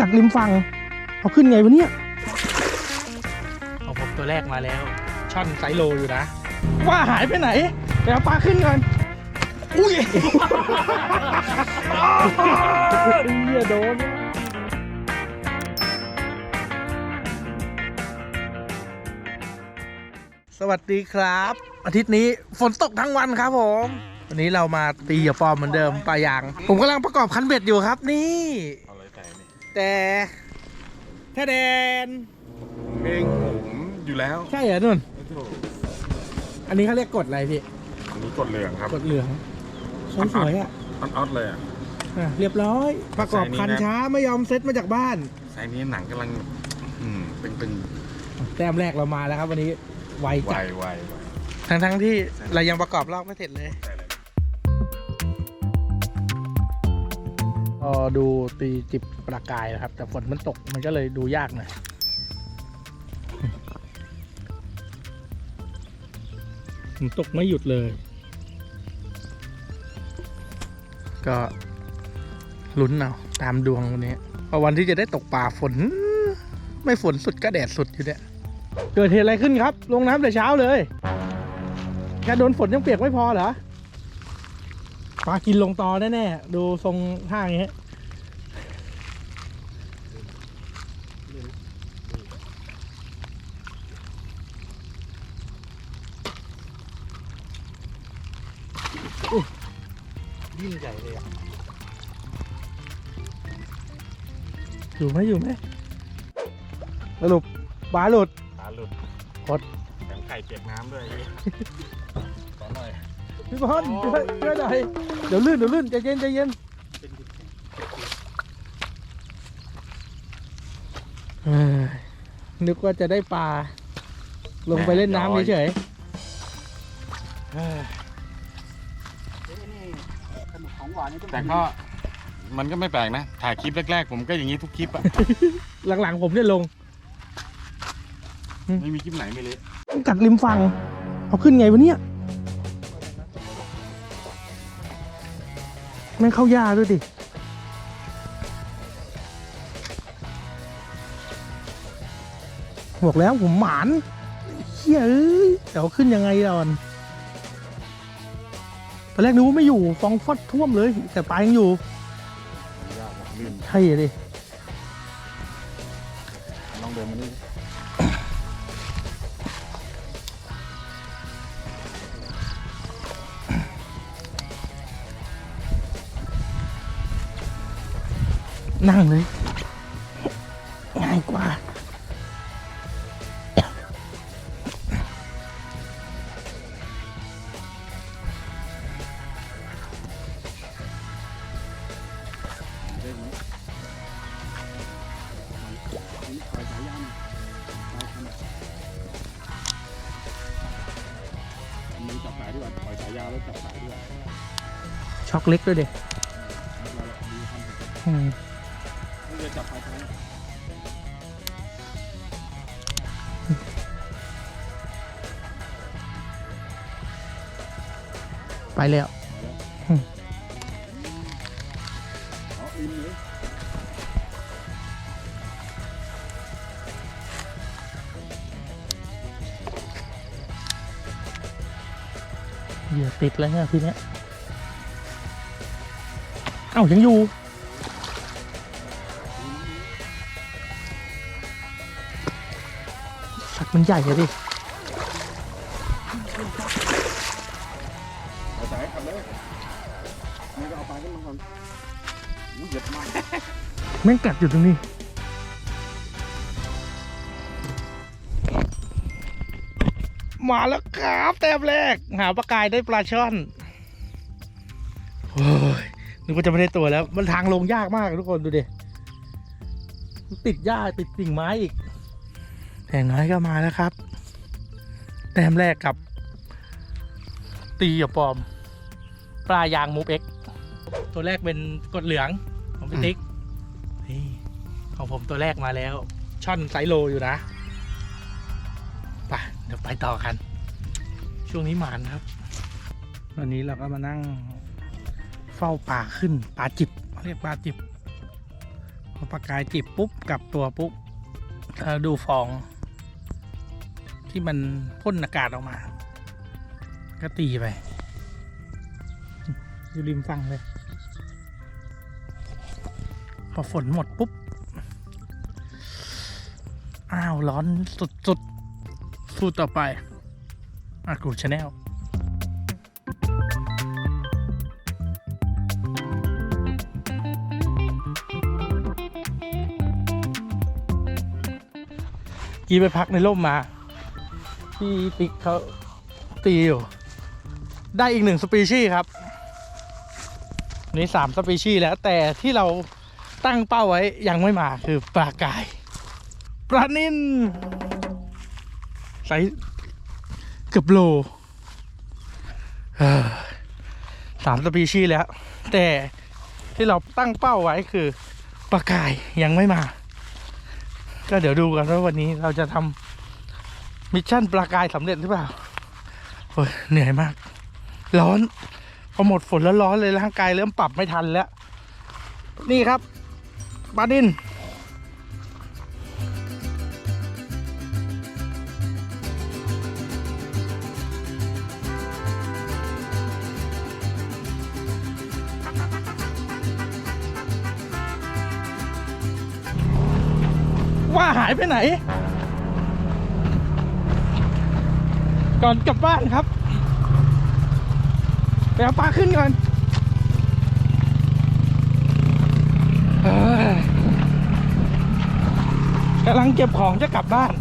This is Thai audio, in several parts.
กัดริมฝั่งเอาขึ้นไงวะเนี่ยเอาผมตัวแรกมาแล้ว ช่อนไซโลอยู่นะ ว่าหายไปไหนไปเอาปลาขึ้นก่อนอุ้ยเฮียโดนสวัสดีครับ อาทิตย์นี้ฝนตกทั้งวันครับผม วันนี้เรามาตีอย่าฟอร์มเหมือนเดิมปลายาง ผมกำลังประกอบคันเบ็ดอยู่ครับนี่เอาอะไร แต่นี่แต่แค่แดนเพลงผมอยู่แล้วใช่เหรอนุ่นไม่ถูกอันนี้เขาเรียกกดอะไรพี่อันนี้กดเหลืองครับกดเหลืองสวยสวยๆอะออดๆเลยอะอะเรียบร้อย ประกอบคันใส่นี่นะช้าไม่ยอมเซ็ตมาจากบ้านไซส์นี้หนังกำลังอืมเป็นเป็นแต้มแรกเรามาแล้วครับวันนี้ไวไวจัดไวไวทั้งทั้งๆที่เรายังประกอบรอบไม่เสร็จเลยใช่ พอดูตีจิบประกายนะครับ แต่ฝนมันตกมันก็เลยดูยากหน่อยมันตกไม่หยุดเลย ก็ลุ้นเอาตามดวงวันนี้เพราะวันที่จะได้ตกปลาฝน ไม่ฝนสุดก็แดดสุดอยู่เนี่ยเกิดเหตุอะไรขึ้นครับ ลงน้ำแต่เช้าเลยแค่โดนฝนยังเปียกไม่พอเหรอ ปลากินลงตอแน่ๆดูทรงท่าอย่างเงี้ยยิ่งใหญ่เลยอะอยู่ไหมอยู่ไหมสรุปปลาหลุดขาหลุด กดแถมไข่เปียกน้ำด้วยขอหน่อย พี่บอลช่วยช่วยหน่อยเดี๋ยวลื่นเดี๋ยวลื่นใจเย็นใจเย็นเอ้ยนึกว่าจะได้ปลา ลงไปเล่นน้ำเฉยๆเอ้ยแต่ก็มันก็ไม่แปลกนะ ถ่ายคลิปแรก ๆ ผมก็อย่างนี้ทุกคลิปอะหลังๆ ผมเนี่ยลง ไม่มีคลิปไหนไม่เละกัดริมฝั่งเอาขึ้นไงวะเนี่ย ม่งเข้ายาด้วยดิ บอกแล้วผมหมานเฮียเอ้ยแต่เอาขึ้นยังไงก่อนตอนแรกนึกว่าไม่อยู่ฟองฟอดท่วมเลย แต่ปลายังอยู่ยากว่ะลื่นใช่ดิล นั่งเลย ง่ายกว่า มือจับสายด้วยปล่อยสายยาวแล้วจับสายด้วยช็อกเล็กด้วยเด็เราดูทำเสร็จอืมไม่เลย จับไปลายท้ายไปแล้วอ๋ออินเลยเหยื่อติดแล้วเนี่ยทีเนี้ยเอ้ายังอยู่ัตว์มันใหญ่อะดิเอาสายขับเลยนี่ก็เอาปลาขึ้นมาก่อนอู้เหยียบมากแม่งกัดอยู่ตรงนี้ มาแล้วครับแต้มแรก หาปลากายได้ปลาช่อนโอ้ยนึกว่าจะไม่ได้ตัวแล้ว มันทางลงยากมากทุกคนดูดิติดหญ้าติดกิ่งไม้อีก อย่างน้อยก็มาแล้วครับแต้มแรกกับ ตีอย่าปลอม ปลายางมูฟเอ็กตัวแรกเป็นกดเหลืองของพี่ติ๊กนี่ของผมตัวแรกมาแล้ว ช่อนไซโลอยู่นะไปเดี๋ยวไปต่อกัน ช่วงนี้หมานครับ วันนี้เราก็มานั่งเฝ้าป่าขึ้นป่าจิบเรียกป่าจิบปากกายจิบปุ๊บกลับตัวปุ๊บดูฟอง ที่มันพ่นอากาศออกมา ก็ตีไป อยู่ริมฝั่งเลย พอฝนหมดปุ๊บ อ้าว ร้อนสุดๆสู้ต่อไปอากูชาแนลกี้ไปพักในร่มมา ที่ติ๊กเขาตีอยู่ ได้อีกหนึ่งสปีชีส์ครับ นี่สามสปีชีส์แล้วแต่ที่เราตั้งเป้าไว้ยังไม่มาคือปลากาย ปลานินไซส์เกือบโลสามสปีชีส์แล้ว แต่ที่เราตั้งเป้าไว้คือปลากายยังไม่มา ก็เดี๋ยวดูกันว่าวันนี้เราจะทำ มิชชั่นปลากายสำเร็จหรือเปล่าโอ้ยเหนื่อยมาก ร้อนพอหมดฝนแล้วร้อนเลยร่างกายเริ่มปรับไม่ทันแล้ว นี่ครับบาดินว่าหายไปไหน ก่อนกลับบ้านครับไปเอาปลาขึ้นก่อนกำลังเก็บของจะกลับบ้าน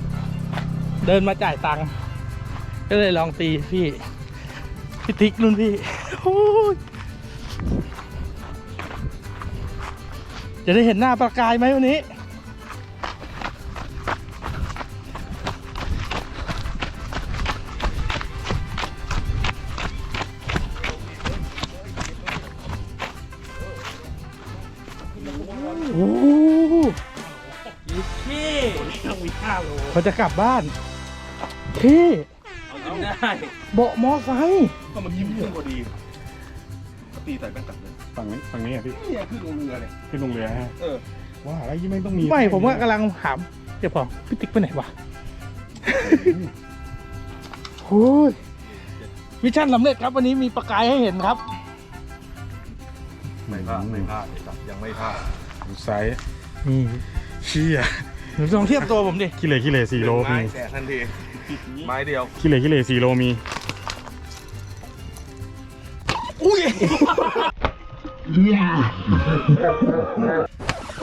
เดินมาจ่ายตังค์ก็เลยลองตีพี่พี่ติ๊กนุ่นพี่จะได้เห็นหน้าปลากายไหมวันนี้ โอ้โหพี่ต้องมีห้าโลเขาจะกลับบ้านพี่เอาได้เบาะมอไซค์ก็มันยิ้มขึ้นพอดีตีใส่แป้งกลับเลยฝั่งนี้ฝั่งนี้อะพี่เนี่ยขึ้นลงเรือเลยขึ้นลงเรือฮะเออว่าอะไรยี่ไม่ต้องมีไม่ผมว่ากำลังถามเดี๋ยวพอพี่ติ๊กไปไหนวะโอ้ยมิชชั่นสำเร็จครับวันนี้มีประกายให้เห็นครับ ไม่พลาดไม่พลาดไอ้สัตว์ยังไม่พลาดไซส์นี่เชี่ยหนูลองเทียบตัวผมดิขี้เหร่ขี้เหร่สี่โลไม้มีแตะทันทีไม้เดียวขี้เหร่ขี้เหร่สี่โลมีอุ้ย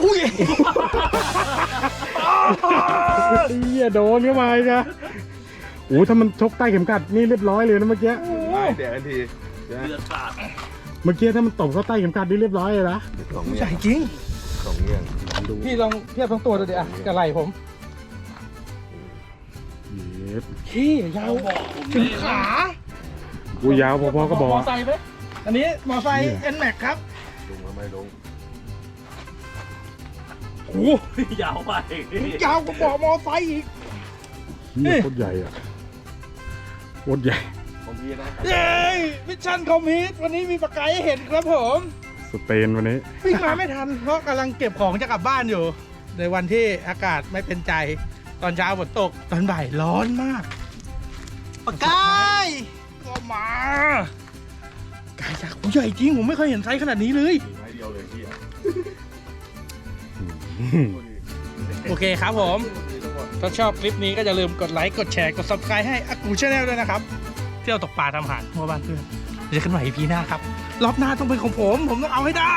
อุ้ยเหี้ยโดนเข้ามาอีกอะโอ้ถ้ามันชกใต้เข็มขัดนี่เรียบร้อยเลยนะเมื่อกี้ไม้แตะทันทีเลือดสาด เมื่อกี้ถ้ามันตบเข้าใต้เข็มขัดนี่เรียบร้อยเลยนะสองใหเงี้ยญ่จริงสองเงี้ยดูพี่ลองเทียบทั้งตัวดูดิอะกับไหล่ผมเย็บพี่ยาวบอกผมถึงเลยขากูยาวพอๆก็บอกมอไซค์ไหมอันนี้มอไซค์เนี่ย N Max ครับลงมาไม่ลงโอ้โหยาวไปยาวกว่าเบาะมอไซค์อีกเหี้ยโคตรใหญ่อะโคตรใหญ่ ของพี่นะเย้มิชชั่นคอมพลีทวันนี้มีประกายให้เห็นครับผมสเตนวันนี้วิ่งมาไม่ทัน เพราะกำลังเก็บของจะกลับบ้านอยู่ ในวันที่อากาศไม่เป็นใจ ตอนเช้าฝนตก ตอนบ่ายร้อนมากปากกายก็มากายยักษ์ใหญ่จริง ผมไม่เคยเห็นไซส์ขนาดนี้เลยไม้เดียวเลยพี่อะโอเคครับผม ถ้าชอบคลิปนี้ก็อย่าลืมกดไลค์ กดแชร์ กด subscribe ให้อากูชาแนลด้วยนะครับเที่ยวตกปลาทำอาหารทั่วบ้านเพื่อนจะขึ้นใหม่ EP หน้าครับ รอบหน้าต้องเป็นของผม ผมต้องเอาให้ได้